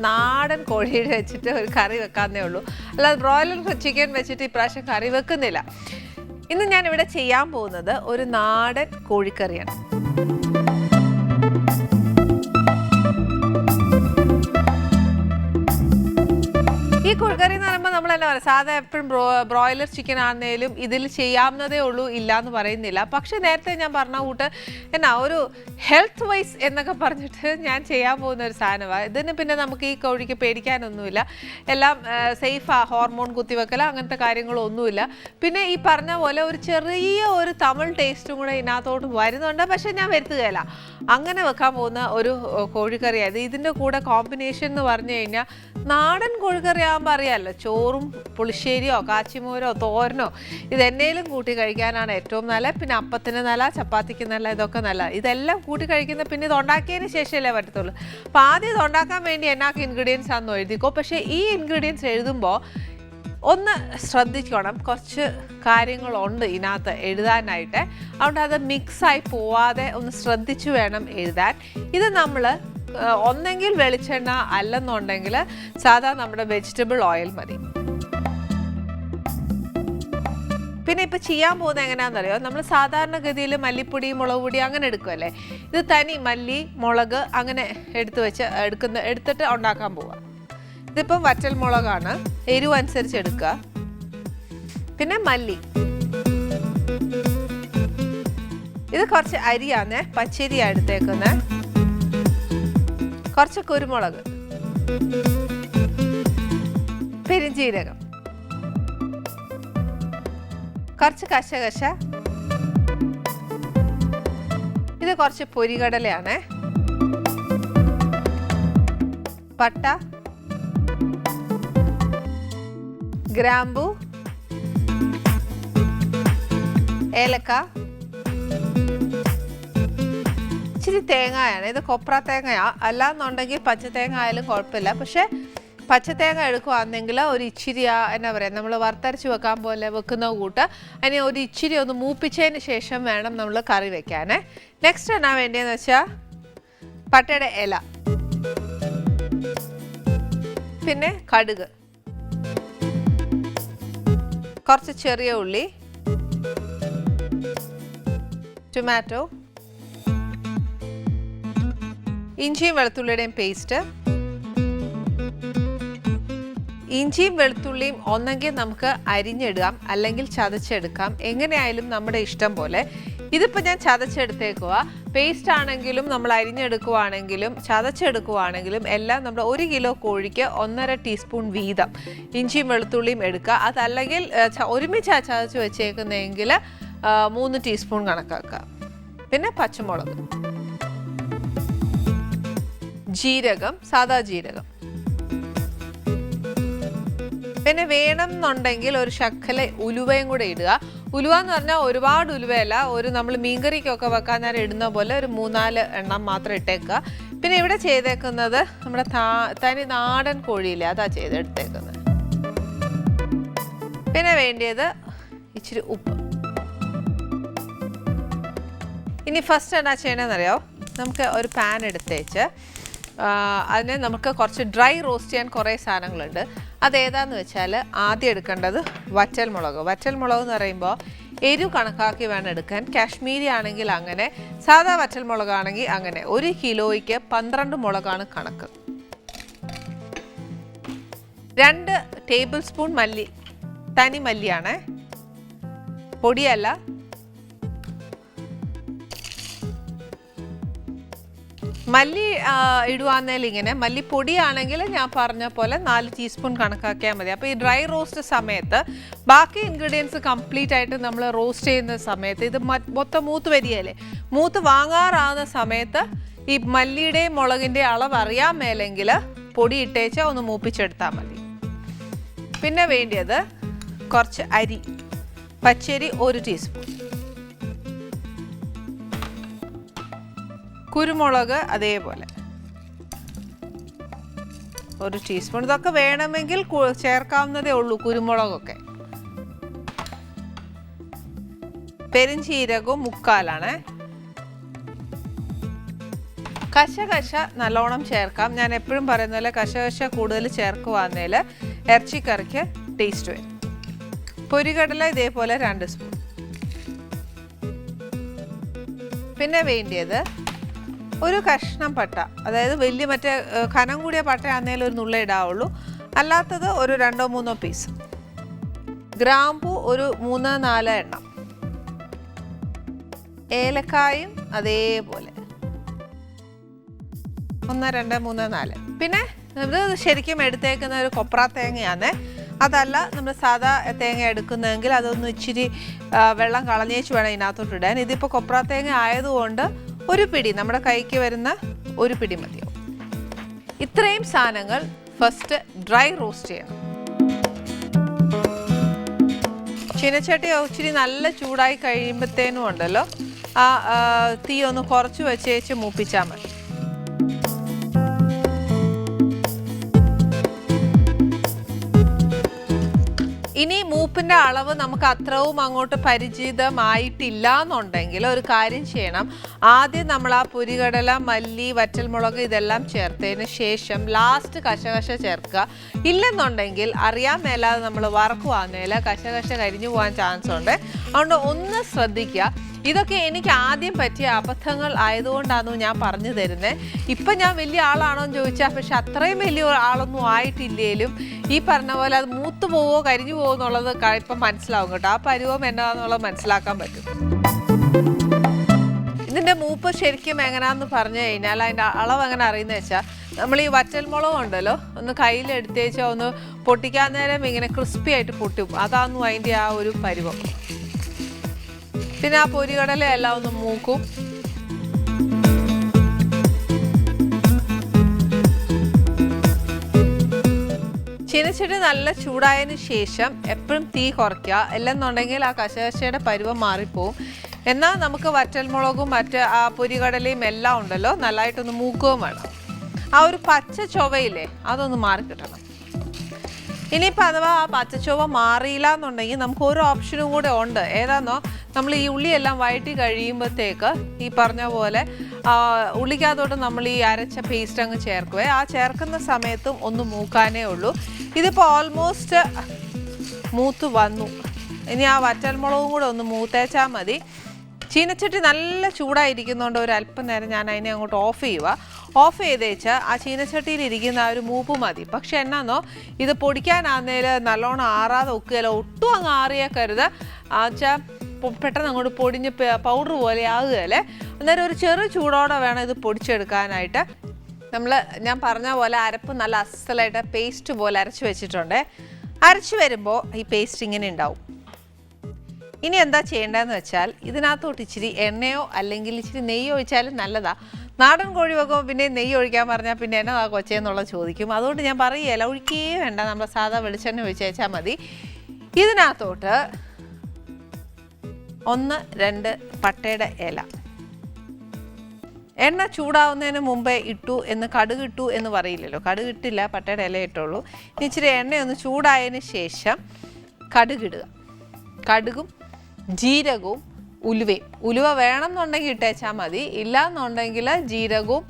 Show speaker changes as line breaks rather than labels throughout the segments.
നാടൻ കോഴിയുടെ വെച്ചിട്ട് ഒരു കറി വെക്കാന്നേ ഉള്ളൂ. അല്ലാതെ ബ്രോയിലർ ചിക്കൻ വെച്ചിട്ട് ഇപ്രാവശ്യം കറി വെക്കുന്നില്ല. ഇന്ന് ഞാൻ ഇവിടെ ചെയ്യാൻ പോകുന്നത് ഒരു നാടൻ കോഴിക്കറിയാണ്. കോഴിക്കറി എന്ന് പറയുമ്പോൾ നമ്മൾ പറയാം സാധാ എപ്പോഴും ബ്രോ ബ്രോയിലർ ചിക്കൻ ആണെങ്കിലും ഇതിൽ ചെയ്യാവുന്നതേ ഉള്ളൂ ഇല്ല എന്ന് പറയുന്നില്ല. പക്ഷെ നേരത്തെ ഞാൻ പറഞ്ഞ കൂട്ട് എന്നാ ഒരു ഹെൽത്ത് വൈസ് എന്നൊക്കെ പറഞ്ഞിട്ട് ഞാൻ ചെയ്യാൻ പോകുന്ന ഒരു സാധനമാണ് ഇതിന് പിന്നെ നമുക്ക് ഈ കോഴിക്ക് പേടിക്കാനൊന്നുമില്ല. എല്ലാം സേഫാ ഹോർമോൺ കുത്തിവെക്കൽ അങ്ങനത്തെ കാര്യങ്ങളൊന്നുമില്ല പിന്നെ ഈ പറഞ്ഞ പോലെ ഒരു ചെറിയ ഒരു തമിഴ് ടേസ്റ്റും കൂടെ ഇതിനകത്തോട്ട് വരുന്നുണ്ട്. പക്ഷെ ഞാൻ വരുത്തുകയില്ല. അങ്ങനെ വെക്കാൻ പോകുന്ന ഒരു കോഴിക്കറിയായത് ഇതിന്റെ കൂടെ കോമ്പിനേഷൻ എന്ന് പറഞ്ഞു കഴിഞ്ഞാൽ നാടൻ കോഴിക്കറി ആകുമ്പോൾ അറിയാമല്ലോ ചോറും പുളിശ്ശേരിയോ കാച്ചിമൂരോ തോരനോ ഇതെന്നേലും കൂട്ടി കഴിക്കാനാണ് ഏറ്റവും നല്ല. പിന്നെ അപ്പത്തിന് നല്ല ചപ്പാത്തിക്ക് നല്ല ഇതൊക്കെ നല്ല. ഇതെല്ലാം കൂട്ടി കഴിക്കുന്ന പിന്നെ ഇത് ഉണ്ടാക്കിയതിന് ശേഷമല്ലേ പറ്റത്തുള്ളൂ. അപ്പം ആദ്യം ഇത് ഉണ്ടാക്കാൻ വേണ്ടി എന്നാക്ക് ഇൻഗ്രീഡിയൻസ് ആണെന്ന് എഴുതിക്കോ. പക്ഷേ ഈ ഇൻഗ്രീഡിയൻസ് എഴുതുമ്പോൾ ഒന്ന് ശ്രദ്ധിക്കണം. കുറച്ച് കാര്യങ്ങളുണ്ട് ഇതിനകത്ത് എഴുതാനായിട്ട്. അതുകൊണ്ട് അത് മിക്സായി പോവാതെ ഒന്ന് ശ്രദ്ധിച്ചു വേണം എഴുതാൻ. ഇത് നമ്മൾ ഒന്നെങ്കിൽ വെളിച്ചെണ്ണ അല്ലെന്നുണ്ടെങ്കിൽ സാധാ നമ്മുടെ വെജിറ്റബിൾ ഓയിൽ മതി. പിന്നെ ഇപ്പം ചെയ്യാൻ പോകുന്നത് എങ്ങനെയാണെന്നറിയോ? നമ്മൾ സാധാരണഗതിയിൽ മല്ലിപ്പൊടി മുളക് പൊടി അങ്ങനെ എടുക്കുമല്ലേ ഇത് തനി മല്ലി മുളക് അങ്ങനെ എടുത്ത് വെച്ച് എടുക്കുന്ന എടുത്തിട്ട് ഉണ്ടാക്കാൻ പോവാം. ഇതിപ്പം വറ്റൽ മുളകാണ്. എരിവ് അനുസരിച്ച് എടുക്കുക. പിന്നെ മല്ലി. ഇത് കുറച്ച് അരിയാണ് പച്ചരിയാണ് എടുത്തേക്കുന്നത് കുറച്ച് കുരുമുളക്. പെരിഞ്ജീരകം കുറച്ച് കശകശ. ഇത് കുറച്ച് പൊരികടലയാണ്. പട്ട. ഗ്രാമ്പു. ഏലക്ക. ഇച്ചിരി തേങ്ങയാണ്. ഇത് കൊപ്ര തേങ്ങയാ അല്ലാന്നുണ്ടെങ്കിൽ പച്ചത്തേങ്ങ ആയാലും കുഴപ്പമില്ല. പക്ഷെ പച്ചത്തേങ്ങ എടുക്കുവാണെങ്കിൽ ഒരു ഇച്ചിരി എന്നാ പറയുക നമ്മൾ വറുത്തരച്ച് വെക്കാൻ പോലെ വെക്കുന്ന കൂട്ട് അതിനെ ഒരു ഇച്ചിരി ഒന്ന് മൂപ്പിച്ചതിന് ശേഷം വേണം നമ്മൾ കറി വെക്കാനേ. നെക്സ്റ്റ് എന്നാ വേണ്ടിയെന്ന് വെച്ചാൽ പട്ടയുടെ ഇല. പിന്നെ കടുക്. കുറച്ച് ചെറിയ ഉള്ളി. ടൊമാറ്റോ ഇഞ്ചിയും വെളുത്തുള്ളിയുടെയും പേസ്റ്റ് ഇഞ്ചിയും വെളുത്തുള്ളിയും ഒന്നെങ്കിൽ നമുക്ക് അരിഞ്ഞെടുക്കാം അല്ലെങ്കിൽ ചതച്ചെടുക്കാം. എങ്ങനെയായാലും നമ്മുടെ ഇഷ്ടം പോലെ. ഇതിപ്പോൾ ഞാൻ ചതച്ചെടുത്തേക്കുക പേസ്റ്റ് ആണെങ്കിലും നമ്മൾ അരിഞ്ഞെടുക്കുവാണെങ്കിലും ചതച്ചെടുക്കുവാണെങ്കിലും എല്ലാം നമ്മൾ ഒരു കിലോ കോഴിക്ക് ഒന്നര ടീസ്പൂൺ വീതം ഇഞ്ചിയും വെളുത്തുള്ളിയും എടുക്കുക. അതല്ലെങ്കിൽ ഒരുമിച്ച് ചതച്ച് വെച്ചേക്കുന്നതെങ്കിൽ മൂന്ന് ടീസ്പൂൺ കണക്കാക്കുക. പിന്നെ പച്ചമുളക്. ജീരകം സാദാ ജീരകം. പിന്നെ വേണം എന്നുണ്ടെങ്കിൽ ഒരു ശക്കല ഉലുവയും കൂടെ ഇടുക. ഉലുവ എന്ന് പറഞ്ഞാൽ ഒരുപാട് ഉലുവയല്ല. ഒരു നമ്മൾ മീൻകറിക്കൊക്കെ വെക്കാൻ നേരം ഇടുന്ന പോലെ ഒരു മൂന്നാൽ എണ്ണം മാത്രം ഇട്ടേക്കുക. പിന്നെ ഇവിടെ ചെയ്തേക്കുന്നത് നമ്മുടെ തനി നാടൻ കോഴിയില്ലേ അതാ ചെയ്തെടുത്തേക്കുന്നത്. പിന്നെ വേണ്ടിയത് ഇച്ചിരി ഉപ്പ്. ഇനി ഫസ്റ്റ് എന്നാ ചെയ്യണമെന്നറിയാവോ നമുക്ക് ഒരു പാൻ എടുത്തേച്ച് അതിന് നമുക്ക് കുറച്ച് ഡ്രൈ റോസ്റ്റ് ചെയ്യാൻ കുറേ സാധനങ്ങളുണ്ട്. അതേതാന്ന് വെച്ചാൽ ആദ്യം എടുക്കേണ്ടത് വറ്റൽ മുളക്. വറ്റൽ മുളക് എന്ന് പറയുമ്പോൾ എരിവ് കണക്കാക്കി വേണം എടുക്കാൻ. കാശ്മീരി ആണെങ്കിൽ അങ്ങനെ സാധാ വറ്റൽ മുളകാണെങ്കിൽ അങ്ങനെ. ഒരു കിലോയ്ക്ക് പന്ത്രണ്ട് മുളകാണ് കണക്ക്. രണ്ട് ടേബിൾ സ്പൂൺ മല്ലി തനി മല്ലിയാണേ. പൊടിയല്ല മല്ലി ഇടുവാന്നേൽ ഇങ്ങനെ മല്ലിപ്പൊടിയാണെങ്കിൽ ഞാൻ പറഞ്ഞ പോലെ നാല് ടീസ്പൂൺ കണക്കാക്കിയാൽ മതി. അപ്പോൾ ഈ ഡ്രൈ റോസ്റ്റ് സമയത്ത് ബാക്കി ഇൻഗ്രീഡിയൻസ് കംപ്ലീറ്റ് ആയിട്ട് നമ്മൾ റോസ്റ്റ് ചെയ്യുന്ന സമയത്ത് ഇത് മൊത്തം മൂത്ത് വരികയല്ലേ? മൂത്ത് വാങ്ങാറാകുന്ന സമയത്ത് ഈ മല്ലിയുടെയും മുളകിന്റെയും അളവ് അറിയാൻ മേലെങ്കിൽ പൊടി ഇട്ടേച്ചാൽ ഒന്ന് മൂപ്പിച്ചെടുത്താൽ മതി. പിന്നെ വേണ്ടിയത് കുറച്ച് അരി പച്ചരി ഒരു ടീസ്പൂൺ. കുരുമുളക് അതേപോലെ. ഒരു ടീസ്പൂൺ ഇതൊക്കെ വേണമെങ്കിൽ ചേർക്കാവുന്നതേ ഉള്ളൂ കുരുമുളകൊക്കെ. പെരിഞ്ചീരകവും മുക്കാലാണ്. കശകശ നല്ലോണം ചേർക്കാം. ഞാൻ എപ്പോഴും പറയുന്ന പോലെ കശകശ കൂടുതൽ ചേർക്കുവാന്നേൽ ഇറച്ചിക്കറിക്ക് ടേസ്റ്റ് വരും. പൊരികടല ഇതേപോലെ രണ്ട് സ്പൂൺ പിന്നെ വേണ്ടിയത് ഒരു കഷ്ണം പട്ട. അതായത് വലിയ മറ്റേ കനം കൂടിയ പട്ടയാണെങ്കിലും ഒരു നുള്ള ഇടാവുള്ളൂ. അല്ലാത്തത് ഒരു രണ്ടോ മൂന്നോ പീസ്. ഗ്രാമ്പു ഒരു മൂന്ന് നാല് എണ്ണം. ഏലക്കായും അതേപോലെ. ഒന്ന് രണ്ട് മൂന്ന് നാല്. പിന്നെ ഇത് ശരിക്കും എടുത്തേക്കുന്ന ഒരു കൊപ്ര തേങ്ങയാണ് അതല്ല നമ്മൾ സാധാ തേങ്ങ എടുക്കുന്നതെങ്കിൽ അതൊന്ന് ഇച്ചിരി വെള്ളം കളഞ്ഞേച്ച് വേണം ഇതിനകത്തോട്ട് ഇടാൻ. ഇതിപ്പോൾ കൊപ്ര തേങ്ങ ആയതുകൊണ്ട് ഒരു പിടി നമ്മുടെ കൈക്ക് വരുന്ന ഒരു പിടി മതിയാവും ഇത്രയും സാധനങ്ങൾ ഫസ്റ്റ് ഡ്രൈ റോസ്റ്റ് ചെയ്യണം. ചീനച്ചട്ടി ഇച്ചിരി നല്ല ചൂടായി കഴിയുമ്പോഴത്തേനും ഉണ്ടല്ലോ ആ, തീ ഒന്ന് കുറച്ച് വെച്ചേച്ച് മൂപ്പിച്ചാൽ മതി. ഇനി മൂപ്പിന്റെ അളവ് നമുക്ക് അത്രവും അങ്ങോട്ട് പരിചിതമായിട്ടില്ല എന്നുണ്ടെങ്കിൽ ഒരു കാര്യം ചെയ്യണം. ആദ്യം നമ്മൾ ആ പുരികടല മല്ലി വറ്റൽമുളക് ഇതെല്ലാം ചേർത്തതിന് ശേഷം ലാസ്റ്റ് കശകശ ചേർക്കുക. ഇല്ലെന്നുണ്ടെങ്കിൽ അറിയാൻ മേലാതെ നമ്മൾ വറക്കുവാന്നേല കശകശ കരിഞ്ഞു പോകാൻ ചാൻസ് ഉണ്ട്. അതുകൊണ്ട് ഒന്ന് ശ്രദ്ധിക്കുക. ഇതൊക്കെ എനിക്ക് ആദ്യം പറ്റിയ അബദ്ധങ്ങൾ ആയതുകൊണ്ടാണ് ഞാൻ പറഞ്ഞു തരുന്നത് ഇപ്പം ഞാൻ വലിയ ആളാണോ എന്ന് ചോദിച്ചാൽ പക്ഷെ അത്രയും വലിയ ആളൊന്നും ആയിട്ടില്ലേലും ഈ പറഞ്ഞ പോലെ അത് മൂത്ത് പോവോ കരിഞ്ഞു പോവോ എന്നുള്ളത് ഇപ്പം മനസ്സിലാവും കേട്ടോ. ആ പരുവം എന്നാന്നുള്ളത് മനസ്സിലാക്കാൻ പറ്റും. ഇതിന്റെ മൂപ്പ് ശരിക്കും എങ്ങനെയാന്ന് പറഞ്ഞു കഴിഞ്ഞാൽ അതിന്റെ അളവ് എങ്ങനെ അറിയുന്നത് വെച്ചാൽ നമ്മൾ ഈ വറ്റൽമുളക് ഉണ്ടല്ലോ ഒന്ന് കയ്യിലെടുത്തേച്ചാൽ ഒന്ന് പൊട്ടിക്കാൻ നേരം ഇങ്ങനെ ക്രിസ്പി ആയിട്ട് പൊട്ടും. അതാന്നു അതിന്റെ ആ ഒരു പരുവം പിന്നെ ആ പൊരികടല എല്ലാം ഒന്ന് മൂക്കും. ചീനച്ചട്ടി നല്ല ചൂടായതിന് ശേഷം എപ്പോഴും തീ കുറയ്ക്കുക. അല്ലെന്നുണ്ടെങ്കിൽ ആ കശകശയുടെ പരുവം മാറിപ്പോവും. എന്നാൽ നമുക്ക് വറ്റൽമുളകും മറ്റ് ആ പൊരികടലയും എല്ലാം ഉണ്ടല്ലോ നല്ലതായിട്ടൊന്ന് മൂക്കുകയും വേണം. ആ ഒരു പച്ച ചൊവയില്ലേ അതൊന്ന് മാറിക്കിട്ടണം. ഇനിയിപ്പോൾ അഥവാ ആ പച്ചച്ചോവ മാറിയില്ല എന്നുണ്ടെങ്കിൽ നമുക്ക് ഒരു ഓപ്ഷനും കൂടെ ഉണ്ട്. ഏതാണെന്നോ നമ്മൾ ഈ ഉള്ളിയെല്ലാം വഴറ്റി കഴിയുമ്പോഴത്തേക്ക് ഈ പറഞ്ഞ പോലെ ഉള്ളിക്കകത്തോട്ട് നമ്മൾ ഈ അരച്ച പേസ്റ്റ് അങ്ങ് ചേർക്കുവേ. ആ ചേർക്കുന്ന സമയത്തും ഒന്ന് മൂക്കാനേ ഉള്ളൂ. ഇതിപ്പോൾ ഓൾമോസ്റ്റ് മൂത്ത് വന്നു. ഇനി ആ വറ്റൽമുളകും കൂടെ ഒന്ന് മൂത്തേച്ചാൽ മതി. ചീനച്ചട്ടി നല്ല ചൂടായിരിക്കുന്നതുകൊണ്ട് ഒരു അല്പം നേരം ഞാൻ അതിനെ അങ്ങോട്ട് ഓഫ് ചെയ്യുക ഓഫ് ചെയ്തേച്ച് ആ ചീനച്ചട്ടിയിൽ ഇരിക്കുന്ന ആ ഒരു മൂപ്പ് മതി. പക്ഷെ എന്നാന്നോ ഇത് പൊടിക്കാനാന്നേൽ നല്ലോണം ആറാതെ ഒക്കുകയില്ല. ഒട്ടും അങ്ങ് ആറിയേക്കരുത്. ആച്ചാ പെട്ടെന്ന് അങ്ങോട്ട് പൊടിഞ്ഞ് പൗഡർ പോലെ ആകുകയല്ലേ? അന്നേരം ഒരു ചെറു ചൂടോടെ വേണം ഇത് പൊടിച്ചെടുക്കാനായിട്ട്. നമ്മൾ ഞാൻ പറഞ്ഞ പോലെ അരപ്പ് നല്ല അസലായിട്ട് പേസ്റ്റ് പോലെ അരച്ച് വെച്ചിട്ടുണ്ട്. അരച്ച് വരുമ്പോൾ ഈ പേസ്റ്റ് ഇങ്ങനെ ഉണ്ടാവും. ഇനി എന്താ ചെയ്യേണ്ടതെന്ന് വെച്ചാൽ ഇതിനകത്തോട്ട് ഇച്ചിരി എണ്ണയോ അല്ലെങ്കിൽ ഇച്ചിരി നെയ്യോ ഒഴിച്ചാലും നല്ലതാ. നാടൻ കോഴി വെക്കുമ്പോൾ പിന്നെ നെയ്യ് ഒഴിക്കാൻ പറഞ്ഞാൽ പിന്നെ എന്നതാ കൊച്ചേന്നുള്ള ചോദിക്കും. അതുകൊണ്ട് ഞാൻ പറയുകയല്ല ഒഴിക്കേ വേണ്ട. നമ്മൾ സാധാ വെളിച്ചെണ്ണ ഒഴിച്ചേച്ചാൽ മതി. ഇതിനകത്തോട്ട് ഒന്ന് രണ്ട് പട്ടയുടെ ഇല. എണ്ണ ചൂടാവുന്നതിന് മുമ്പേ ഇട്ടു എന്ന് കടുക് ഇട്ടു എന്ന് പറയില്ലല്ലോ. കടുക് ഇട്ടില്ല പട്ടയുടെ ഇല ഇട്ടുള്ളൂ. ഇനി ഇച്ചിരി എണ്ണയൊന്ന് ചൂടായതിന് ശേഷം കടുകിടുക. കടുകും ജീരകവും ഉലുവയും. ഉലുവ വേണം എന്നുണ്ടെങ്കിൽ ഇട്ടേച്ചാൽ മതി. ഇല്ല എന്നുണ്ടെങ്കിൽ ജീരകവും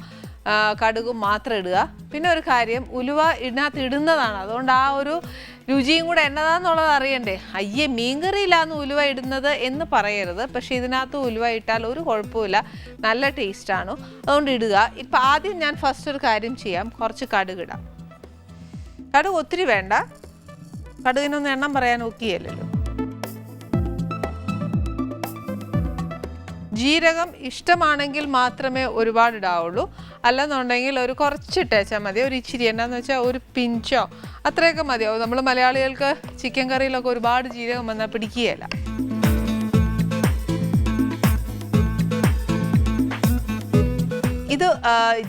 കടുകും മാത്രം ഇടുക. പിന്നെ ഒരു കാര്യം ഉലുവ ഇതിനകത്ത് ഇടുന്നതാണ്. അതുകൊണ്ട് ആ ഒരു രുചിയും കൂടെ എന്നതാന്നുള്ളത് അറിയണ്ടേ? അയ്യേ മീൻകറിയിലാന്ന് ഉലുവ ഇടുന്നത് എന്ന് പറയരുത്. പക്ഷേ ഇതിനകത്ത് ഉലുവ ഇട്ടാൽ ഒരു കുഴപ്പമില്ല നല്ല ടേസ്റ്റാണ്. അതുകൊണ്ട് ഇടുക. ഇപ്പം ആദ്യം ഞാൻ ഫസ്റ്റ് ഒരു കാര്യം ചെയ്യാം. കുറച്ച് കടുക് ഇടാം. കടുക് ഒത്തിരി വേണ്ട. കടുകിനൊന്നും എണ്ണം പറയാൻ ഒക്കിയല്ലോ ജീരകം ഇഷ്ടമാണെങ്കിൽ മാത്രമേ ഒരുപാട് ഇടാവുള്ളൂ അല്ലെന്നുണ്ടെങ്കിൽ ഒരു കുറച്ചിട്ടേച്ചാൽ മതി. ഒരു ഇച്ചിരി എന്നാന്ന് വെച്ചാൽ ഒരു പിഞ്ചോ അത്രയൊക്കെ മതിയാവും നമ്മൾ മലയാളികൾക്ക് ചിക്കൻ കറിയിലൊക്കെ ഒരുപാട് ജീരകം വന്നാൽ പിടിക്കുകയില്ല. ഇത്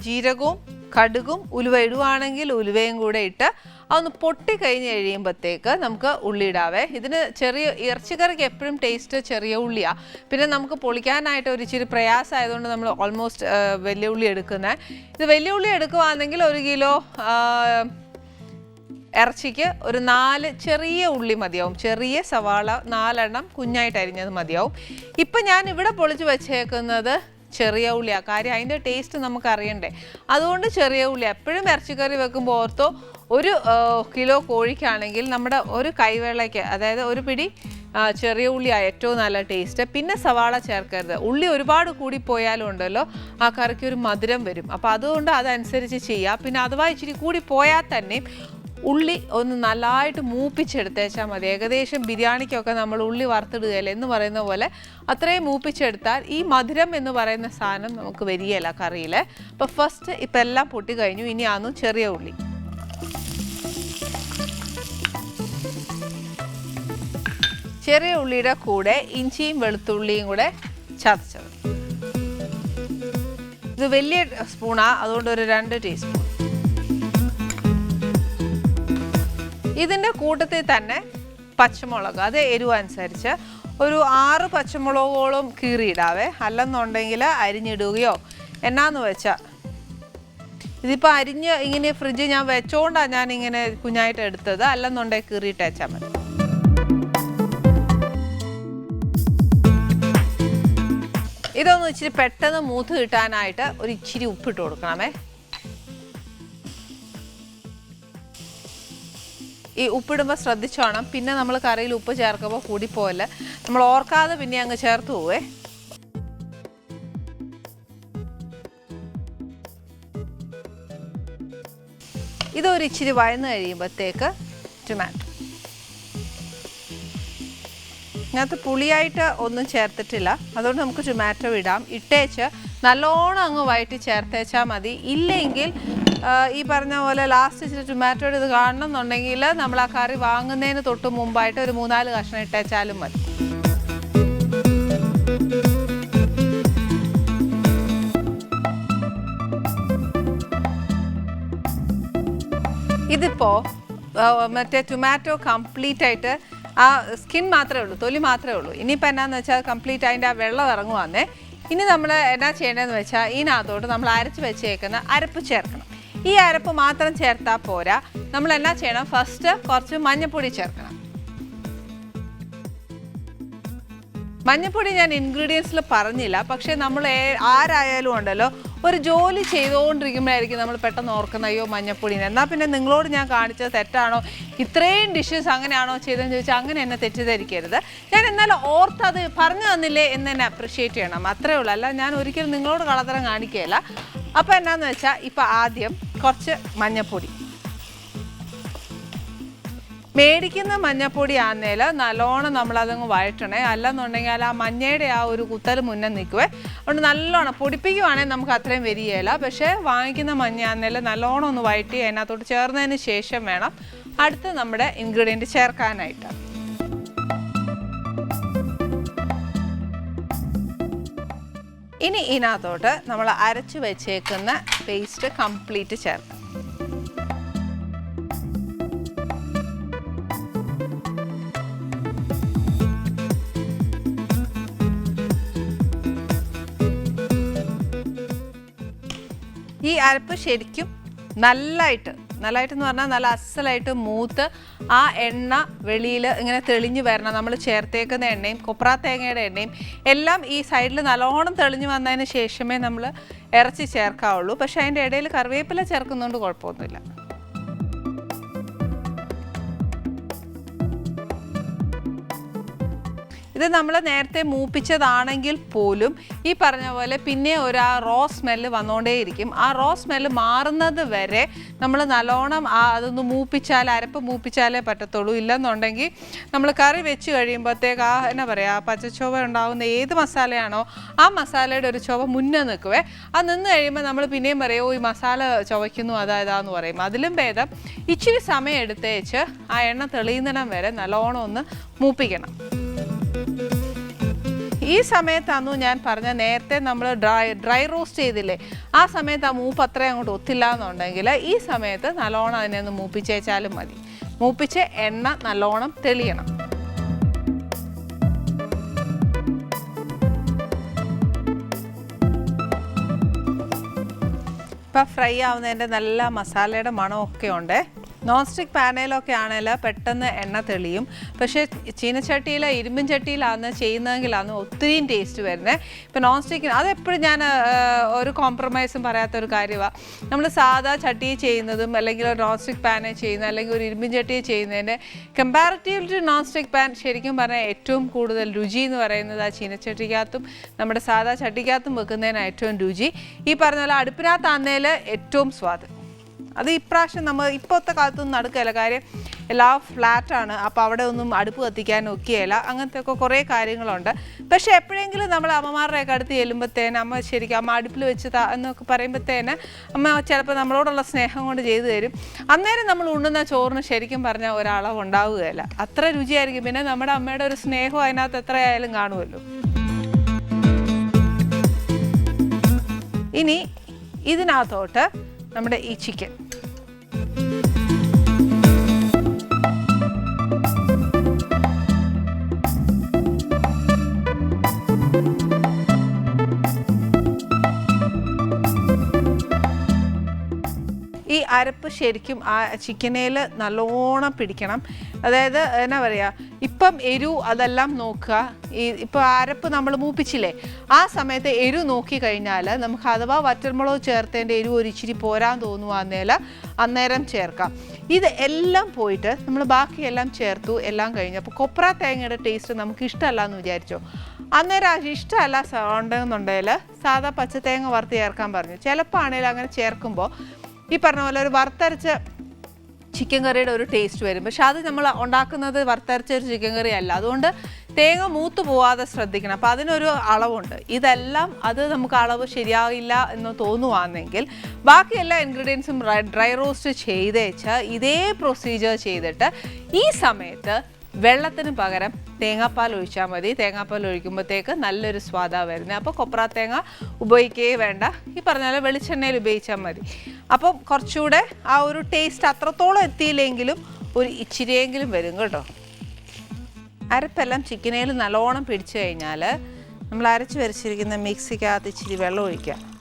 ജീരകവും കടുകും ഉലുവ ഇടുവാണെങ്കിൽ ഉലുവയും കൂടെ ഇട്ട് അതൊന്ന് പൊട്ടി കഴിഞ്ഞ് കഴിയുമ്പോഴത്തേക്ക് നമുക്ക് ഉള്ളി ഇടാവേ ഇതിന് ചെറിയ ഇറച്ചിക്കറിക്ക് എപ്പോഴും ടേസ്റ്റ് ചെറിയ ഉള്ളിയാണ് പിന്നെ നമുക്ക് പൊളിക്കാനായിട്ട് ഒരു ഇച്ചിരി പ്രയാസമായതുകൊണ്ട് നമ്മൾ ഓൾമോസ്റ്റ് വലിയ ഉള്ളി എടുക്കുന്നത് ഇത് വലിയ ഉള്ളി എടുക്കുവാണെങ്കിൽ ഒരു കിലോ ഇറച്ചിക്ക് ഒരു നാല് ചെറിയ ഉള്ളി മതിയാവും. ചെറിയ സവാള നാലെണ്ണം കുഞ്ഞായിട്ട് അരിഞ്ഞത് മതിയാവും. ഇപ്പം ഞാൻ ഇവിടെ പൊളിച്ച് വെച്ചേക്കുന്നത് ചെറിയ ഉള്ളിയാണ് കാര്യം അതിന്റെ ടേസ്റ്റ് നമുക്ക് അറിയണ്ടേ. അതുകൊണ്ട് ചെറിയ ഉള്ളി എപ്പോഴും ഇറച്ചിക്കറി വെക്കുമ്പോൾ ഓർത്തോ ഒരു കിലോ കോഴിക്കാണെങ്കിൽ നമ്മുടെ ഒരു കൈവേളയ്ക്ക് അതായത് ഒരു പിടി ചെറിയ ഉള്ളിയാണ് ഏറ്റവും നല്ല ടേസ്റ്റ്. പിന്നെ സവാള ചേർക്കരുത്. ഉള്ളി ഒരുപാട് കൂടി പോയാലും ഉണ്ടല്ലോ ആ കറിക്ക് ഒരു മധുരം വരും. അപ്പോൾ അതുകൊണ്ട് അതനുസരിച്ച് ചെയ്യുക പിന്നെ അഥവാ ഇച്ചിരി കൂടി പോയാൽ തന്നെ ഉള്ളി ഒന്ന് നല്ലതായിട്ട് മൂപ്പിച്ചെടുത്തേച്ചാൽ മതി. ഏകദേശം ബിരിയാണിക്കൊക്കെ നമ്മൾ ഉള്ളി വറുത്തിടുകയല്ലേ എന്ന് പറയുന്ന പോലെ അത്രയും മൂപ്പിച്ചെടുത്താൽ ഈ മധുരം എന്ന് പറയുന്ന സാധനം നമുക്ക് വരികയില്ല കറിയിൽ. അപ്പോൾ ഫസ്റ്റ് ഇപ്പം എല്ലാം പൊട്ടി കഴിഞ്ഞു ഇനി ആന്നു ചെറിയ ഉള്ളി. ചെറിയ ഉള്ളിയുടെ കൂടെ ഇഞ്ചിയും വെളുത്തുള്ളിയും കൂടെ ചതച്ചത്. ഇത് വലിയ സ്പൂണാ അതുകൊണ്ട് ഒരു രണ്ട് ടീസ്പൂൺ. ഇതിന്റെ കൂട്ടത്തിൽ തന്നെ പച്ചമുളക് അത് എരിവ് അനുസരിച്ച് ഒരു ആറ് പച്ചമുളകോളം കീറിയിടാവേ. അല്ലെന്നുണ്ടെങ്കിൽ അരിഞ്ഞിടുകയോ എന്നാന്ന് വെച്ചാൽ ഇതിപ്പോൾ അരിഞ്ഞ് ഇങ്ങനെ ഫ്രിഡ്ജ് ഞാൻ വെച്ചോണ്ടാണ് ഞാൻ ഇങ്ങനെ കുഞ്ഞായിട്ട് എടുത്തത്. അല്ലെന്നുണ്ടെങ്കിൽ കീറിയിട്ട് വെച്ചാൽ മതി. ഇതൊന്ന് ഇച്ചിരി പെട്ടെന്ന് മൂത്ത് കിട്ടാനായിട്ട് ഒരു ഇച്ചിരി ഉപ്പിട്ട് കൊടുക്കണമേ. ഈ ഉപ്പിടുമ്പോൾ ശ്രദ്ധിച്ചോണം പിന്നെ നമ്മൾ കറിയിൽ ഉപ്പ് ചേർക്കുമ്പോൾ കൂടിപ്പോയല്ല നമ്മൾ ഓർക്കാതെ പിന്നെ അങ്ങ് ചേർത്ത് പോവേ. ഇതൊരു ഇച്ചിരി കഴിയുമ്പോഴത്തേക്ക് ടൊമാറ്റോ ഇതിനകത്ത് പുളിയായിട്ട് ഒന്നും ചേർത്തിട്ടില്ല. അതുകൊണ്ട് നമുക്ക് ടൊമാറ്റോ ഇടാം. ഇട്ടേച്ച് നല്ലോണം അങ്ങ് വയറ്റി ചേർത്തേച്ചാൽ മതി. ഇല്ലെങ്കിൽ ഈ പറഞ്ഞ പോലെ ലാസ്റ്റ് ഇച്ചിരി ടൊമാറ്റോയുടെ ഇത് കാണണം എന്നുണ്ടെങ്കിൽ നമ്മൾ ആ കറി വാങ്ങുന്നതിന് തൊട്ട് മുമ്പായിട്ട് ഒരു മൂന്നാൽ കഷ്ണം ഇട്ടേച്ചാലും മതി. ഇതിപ്പോ ആ, മറ്റേ ടൊമാറ്റോ കംപ്ലീറ്റ് ആയിട്ട് ആ സ്കിൻ മാത്രമേ ഉള്ളൂ തൊലി മാത്രമേ ഉള്ളൂ. ഇനിയിപ്പോൾ എന്നാന്ന് വെച്ചാൽ കംപ്ലീറ്റ് അതിന്റെ ആ വെള്ളം ഇറങ്ങുവാന്നേ. ഇനി നമ്മൾ എന്നാ ചെയ്യേണ്ടതെന്ന് വെച്ചാൽ ഇതിനകത്തോട്ട് നമ്മൾ അരച്ച് വെച്ചേക്കുന്ന അരപ്പ് ചേർക്കണം. ഈ അരപ്പ് മാത്രം ചേർത്താൽ പോരാ. നമ്മൾ എന്നാ ചെയ്യണം? ഫസ്റ്റ് കുറച്ച് മഞ്ഞൾപ്പൊടി ചേർക്കണം. മഞ്ഞപ്പൊടി ഞാൻ ഇൻഗ്രീഡിയൻസിൽ പറഞ്ഞില്ല. പക്ഷേ നമ്മൾ ആരായാലും ഉണ്ടല്ലോ ഒരു ജോലി ചെയ്തുകൊണ്ടിരിക്കുമ്പോഴായിരിക്കും നമ്മൾ പെട്ടെന്ന് ഓർക്കുന്ന അയ്യോ മഞ്ഞപ്പൊടി എന്നാൽ പിന്നെ നിങ്ങളോട് ഞാൻ കാണിച്ചത് തെറ്റാണോ? ഇത്രയും ഡിഷസ് അങ്ങനെയാണോ ചെയ്തതെന്ന് ചോദിച്ചാൽ അങ്ങനെ എന്നെ തെറ്റിദ്ധരിക്കരുത്. ഞാൻ എന്നാലും ഓർത്ത് അത് പറഞ്ഞു തന്നില്ലേ എന്ന് എന്നെ അപ്രിഷ്യേറ്റ് ചെയ്യണം. അത്രേ ഉള്ളൂ. അല്ല ഞാൻ ഒരിക്കലും നിങ്ങളോട് കളത്തരം കാണിക്കുകയില്ല. അപ്പോൾ എന്നാന്ന് വെച്ചാൽ ഇപ്പോൾ ആദ്യം കുറച്ച് മഞ്ഞപ്പൊടി. മേടിക്കുന്ന മഞ്ഞപ്പൊടി ആന്നേൽ നല്ലോണം നമ്മളതങ്ങ് വഴറ്റണേ. അല്ലെന്നുണ്ടെങ്കിൽ ആ മഞ്ഞയുടെ ആ ഒരു കുത്തൽ മുന്നേ നിൽക്കുവേ. അതുകൊണ്ട് നല്ലോണം പൊടിപ്പിക്കുവാണെങ്കിൽ നമുക്ക് അത്രയും വരികയില്ല പക്ഷേ വാങ്ങിക്കുന്ന മഞ്ഞ ആന്നേൽ നല്ലോണം ഒന്ന് വഴറ്റി അതിനകത്തോട്ട് ചേർന്നതിന് ശേഷം വേണം അടുത്ത് നമ്മുടെ ഇൻഗ്രീഡിയന്റ് ചേർക്കാനായിട്ട്. ഇനി ഇതിനകത്തോട്ട് നമ്മൾ അരച്ച് വെച്ചേക്കുന്ന പേസ്റ്റ് കംപ്ലീറ്റ് ചേർക്കാം. ഈ അരപ്പ് ശരിക്കും നല്ലതായിട്ട് നല്ലതായിട്ട് എന്ന് പറഞ്ഞാൽ നല്ല അസലായിട്ട് മൂത്ത് ആ എണ്ണ വെളിയിൽ ഇങ്ങനെ തെളിഞ്ഞു വരണം. നമ്മൾ ചേർത്തേക്കുന്ന എണ്ണയും കൊപ്ര തേങ്ങയുടെ എണ്ണയും എല്ലാം ഈ സൈഡിൽ നല്ലോണം തെളിഞ്ഞു വന്നതിന് ശേഷമേ നമ്മൾ ഇറച്ചി ചേർക്കാവുള്ളൂ. പക്ഷേ അതിന്റെ ഇടയിൽ കറിവേപ്പില ചേർക്കുന്നതുകൊണ്ട് കുഴപ്പമൊന്നുമില്ല. ഇത് നമ്മൾ നേരത്തെ മൂപ്പിച്ചതാണെങ്കിൽ പോലും ഈ പറഞ്ഞ പോലെ പിന്നെ ഒരു ആ റോ സ്മെല്ല് വന്നുകൊണ്ടേയിരിക്കും ആ റോ സ്മെല്ല് മാറുന്നത് വരെ നമ്മൾ നല്ലോണം ആ അതൊന്ന് മൂപ്പിച്ചാൽ അരപ്പ് മൂപ്പിച്ചാലേ പറ്റത്തുള്ളൂ. ഇല്ലെന്നുണ്ടെങ്കിൽ നമ്മൾ കറി വെച്ച് കഴിയുമ്പോഴത്തേക്ക് ആ എന്നാ പറയുക പച്ചച്ചോവ ഉണ്ടാകുന്ന ഏത് മസാലയാണോ ആ മസാലയുടെ ഒരു ചുവ മുന്നേ നിൽക്കുവേ അത് നിന്ന് കഴിയുമ്പോൾ നമ്മൾ പിന്നെയും പറയും ഈ മസാല ചുവയ്ക്കുന്നു അതായതാന്ന് പറയും. അതിലും ഭേദം ഇച്ചിരി സമയം എടുത്തേച്ച് ആ എണ്ണ തെളിയുന്നിടം വരെ നല്ലോണം ഒന്ന് മൂപ്പിക്കണം. ഈ സമയത്താന്നു ഞാൻ പറഞ്ഞ നേരത്തെ നമ്മൾ ഡ്രൈ ഡ്രൈ റോസ്റ്റ് ചെയ്തില്ലേ? ആ സമയത്ത് ആ മൂപ്പ് അത്രയും അങ്ങോട്ട് ഒത്തില്ല എന്നുണ്ടെങ്കിൽ ഈ സമയത്ത് നല്ലോണം അതിനെ ഒന്ന് മൂപ്പിച്ചേച്ചാലും മതി. മൂപ്പിച്ച് എണ്ണ നല്ലോണം തെളിയണം. ഇപ്പം ഫ്രൈ ആവുന്നതിന്റെ നല്ല മസാലയുടെ മണമൊക്കെ ഉണ്ട്? നോൺ സ്റ്റിക്ക് പാനയിലൊക്കെ ആണെങ്കിൽ പെട്ടെന്ന് എണ്ണ തെളിയും. പക്ഷേ ചീനച്ചട്ടിയിൽ ഇരുമ്പിൻ ചട്ടിയിലാണ് ചെയ്യുന്നതെങ്കിലാണ് ഒത്തിരിയും ടേസ്റ്റ് വരുന്നത് ഇപ്പം നോൺ സ്റ്റിക്കിന് അതെപ്പോഴും ഞാൻ ഒരു കോംപ്രമൈസും പറയാത്തൊരു കാര്യമാണ് നമ്മൾ സാധാ ചട്ടി ചെയ്യുന്നതും അല്ലെങ്കിൽ ഒരു നോൺ സ്റ്റിക്ക് പാനിൽ ചെയ്യുന്ന അല്ലെങ്കിൽ ഒരു ഇരുമ്പിൻ ചട്ടി ചെയ്യുന്നതിന്റെ comparative to non stick pan ശരിക്കും പറഞ്ഞാൽ ഏറ്റവും കൂടുതൽ രുചി എന്ന് പറയുന്നത് ആ ചീനച്ചട്ടിക്കകത്തും നമ്മുടെ സാധാ ചട്ടിക്കകത്തും വെക്കുന്നതിനാണ് ഏറ്റവും രുചി. ഈ പറഞ്ഞ പോലെ അടുപ്പിനകത്താന്നേൽ ഏറ്റവും സ്വാദ്. അത് ഇപ്രാവശ്യം നമ്മൾ ഇപ്പോഴത്തെ കാലത്തൊന്നും നടക്കുകയില്ല. കാര്യം എല്ലാം ഫ്ലാറ്റാണ്. അപ്പോൾ അവിടെ ഒന്നും അടുപ്പ് കത്തിക്കാൻ ഒക്കെയല്ല. അങ്ങനത്തെ ഒക്കെ കുറേ കാര്യങ്ങളുണ്ട്. പക്ഷേ എപ്പോഴെങ്കിലും നമ്മൾ അമ്മമാരുടെയൊക്കെ അടുത്ത് ചെല്ലുമ്പോഴത്തേന് അമ്മ ശരിക്കും അമ്മ അടുപ്പിൽ വെച്ച് എന്നൊക്കെ പറയുമ്പോഴത്തേന് അമ്മ ചിലപ്പോൾ നമ്മളോടുള്ള സ്നേഹം കൊണ്ട് ചെയ്തു തരും. അന്നേരം നമ്മൾ ഉണ്ണുന്ന ചോറിന് ശരിക്കും പറഞ്ഞാൽ ഒരളവ് ഉണ്ടാവുകയില്ല. അത്ര രുചിയായിരിക്കും. പിന്നെ നമ്മുടെ അമ്മയുടെ ഒരു സ്നേഹം അതിനകത്ത് എത്രയായാലും കാണുമല്ലോ. ഇനി ഇതിനകത്തോട്ട് നമ്മുടെ ഈ ചിക്കൻ. അരപ്പ് ശരിക്കും ആ ചിക്കനേൽ നല്ലോണം പിടിക്കണം. അതായത് എന്നാ പറയുക ഇപ്പം എരു അതെല്ലാം നോക്കുക. ഈ ഇപ്പോൾ അരപ്പ് നമ്മൾ മൂപ്പിച്ചില്ലേ ആ സമയത്ത് എരു നോക്കി കഴിഞ്ഞാൽ നമുക്ക് അഥവാ വറ്റൽമുളക് ചേർത്തതിന്റെ എരു ഒരിച്ചിരി പോരാൻ തോന്നുവാന്നേൽ അന്നേരം ചേർക്കാം. ഇത് എല്ലാം പോയിട്ട് നമ്മൾ ബാക്കിയെല്ലാം ചേർത്തു എല്ലാം കഴിഞ്ഞു. അപ്പോൾ കൊപ്ര തേങ്ങയുടെ ടേസ്റ്റ് നമുക്ക് ഇഷ്ടമല്ല എന്ന് വിചാരിച്ചോ? അന്നേരം ഇഷ്ടമല്ല ഉണ്ടെന്നുണ്ടെങ്കിൽ സാധാ പച്ച തേങ്ങ വറുത്ത് ചേർക്കാൻ പറഞ്ഞു. ചിലപ്പോൾ ആണെങ്കിൽ അങ്ങനെ ചേർക്കുമ്പോൾ ഈ പറഞ്ഞ പോലെ ഒരു വറുത്തരച്ച ചിക്കൻ കറിയുടെ ഒരു ടേസ്റ്റ് വരും. പക്ഷെ അത് നമ്മൾ ഉണ്ടാക്കുന്നത് വറുത്തരച്ച ഒരു ചിക്കൻ കറി അല്ല. അതുകൊണ്ട് തേങ്ങ മൂത്ത് പോവാതെ ശ്രദ്ധിക്കണം. അപ്പം അതിനൊരു അളവുണ്ട്. ഇതെല്ലാം അത് നമുക്ക് അളവ് ശരിയാവില്ല എന്ന് തോന്നുവാണെങ്കിൽ ബാക്കി എല്ലാ ഇൻഗ്രീഡിയൻസും ഡ്രൈ റോസ്റ്റ് ചെയ്തേച്ച് ഇതേ പ്രൊസീജിയർ ചെയ്തിട്ട് ഈ സമയത്ത് വെള്ളത്തിന് പകരം തേങ്ങാപ്പാൽ ഒഴിച്ചാൽ മതി. തേങ്ങാപ്പാൽ ഒഴിക്കുമ്പോഴത്തേക്ക് നല്ലൊരു സ്വാദാണ് വരുന്നത് അപ്പോൾ കൊപ്ര തേങ്ങ ഉപയോഗിക്കുകയേ വേണ്ട. ഈ പറഞ്ഞ വെളിച്ചെണ്ണയിൽ ഉപയോഗിച്ചാൽ മതി. അപ്പം കുറച്ചുകൂടെ ആ ഒരു ടേസ്റ്റ് അത്രത്തോളം എത്തിയില്ലെങ്കിലും ഒരു ഇച്ചിരിയെങ്കിലും വരും കേട്ടോ. അരപ്പെല്ലാം ചിക്കനേൽ നല്ലോണം പിടിച്ചു കഴിഞ്ഞാൽ നമ്മൾ അരച്ച് വരച്ചിരിക്കുന്ന മിക്സിക്കകത്ത് ഇച്ചിരി വെള്ളം ഒഴിക്കുക.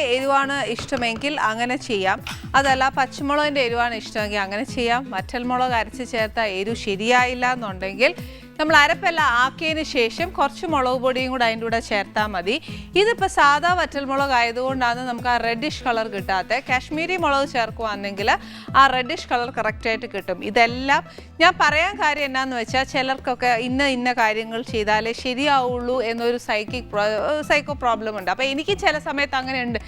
എരിവാണ് ഇഷ്ടമെങ്കിൽ അങ്ങനെ ചെയ്യാം. അതല്ല പച്ചമുളകിന്റെ എരിവാണ് ഇഷ്ടമെങ്കിൽ അങ്ങനെ ചെയ്യാം. വറ്റൽമുളക് അരച്ച് ചേർത്ത എരിവ് ശരിയായില്ല എന്നുണ്ടെങ്കിൽ നമ്മൾ അരപ്പെല്ലാം ആക്കിയതിന് ശേഷം കുറച്ച് മുളക് പൊടിയും കൂടെ അതിന്റെ കൂടെ ചേർത്താൽ മതി. ഇതിപ്പോൾ സാധാ വറ്റൽമുളക് ആയതുകൊണ്ടാണ് നമുക്ക് ആ റെഡിഷ് കളർ കിട്ടാത്തത് കാശ്മീരി മുളക് ചേർക്കുവാണെങ്കിൽ ആ റെഡിഷ് കളർ കറക്റ്റായിട്ട് കിട്ടും. ഇതെല്ലാം ഞാൻ പറയാൻ കാര്യം എന്നാന്ന് വെച്ചാൽ ചിലർക്കൊക്കെ ഇന്ന ഇന്ന കാര്യങ്ങൾ ചെയ്താലേ ശരിയാവുള്ളൂ എന്നൊരു സൈക്കിക് സൈക്കോ പ്രോബ്ലം ഉണ്ട്. അപ്പോൾ എനിക്ക് ചില സമയത്ത് അങ്ങനെയുണ്ട്.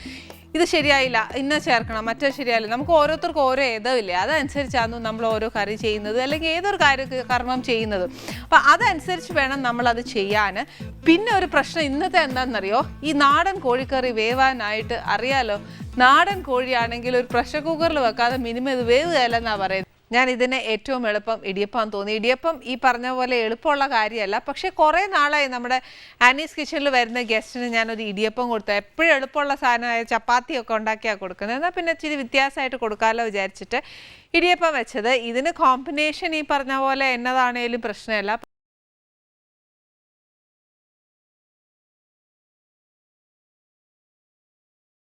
ഇത് ശരിയായില്ല ഇന്ന ചേർക്കണം മറ്റേ ശരിയായില്ല. നമുക്ക് ഓരോരുത്തർക്കും ഓരോ ഏതമില്ലേ അതനുസരിച്ചാണ് നമ്മൾ ഓരോ കറി ചെയ്യുന്നത് അല്ലെങ്കിൽ ഏതൊരു കാര്യ കർമ്മം ചെയ്യുന്നത്. അപ്പം അതനുസരിച്ച് വേണം നമ്മളത് ചെയ്യാൻ. പിന്നെ ഒരു പ്രശ്നം ഇന്നത്തെ എന്താണെന്നറിയോ? ഈ നാടൻ കോഴിക്കറി വേവാനായിട്ട് അറിയാലോ? നാടൻ കോഴിയാണെങ്കിൽ ഒരു പ്രഷർ കുക്കറിൽ വെക്കാതെ മിനിമം ഇത് വേവുകയല്ലെന്നാണ് പറയുന്നത്. ഞാൻ ഇതിനെ ഏറ്റവും എളുപ്പം ഇടിയപ്പം തോന്നി. ഇടിയപ്പം ഈ പറഞ്ഞ പോലെ എളുപ്പമുള്ള കാര്യമല്ല. പക്ഷേ കുറേ നാളായി നമ്മുടെ ആനീസ് കിച്ചണിൽ വരുന്ന ഗസ്റ്റിന് ഞാനൊരു ഇടിയപ്പം കൊടുത്തു. എപ്പോഴും എളുപ്പമുള്ള സാധനമായ ചപ്പാത്തിയൊക്കെ ഉണ്ടാക്കിയാണ് കൊടുക്കുന്നത്. എന്നാൽ പിന്നെ ഇച്ചിരി വ്യത്യാസമായിട്ട് കൊടുക്കാമല്ലോ വിചാരിച്ചിട്ട് ഇടിയപ്പം വെച്ചത്. ഇതിന് കോമ്പിനേഷൻ ഈ പറഞ്ഞ പോലെ എന്നതാണേലും പ്രശ്നമല്ല.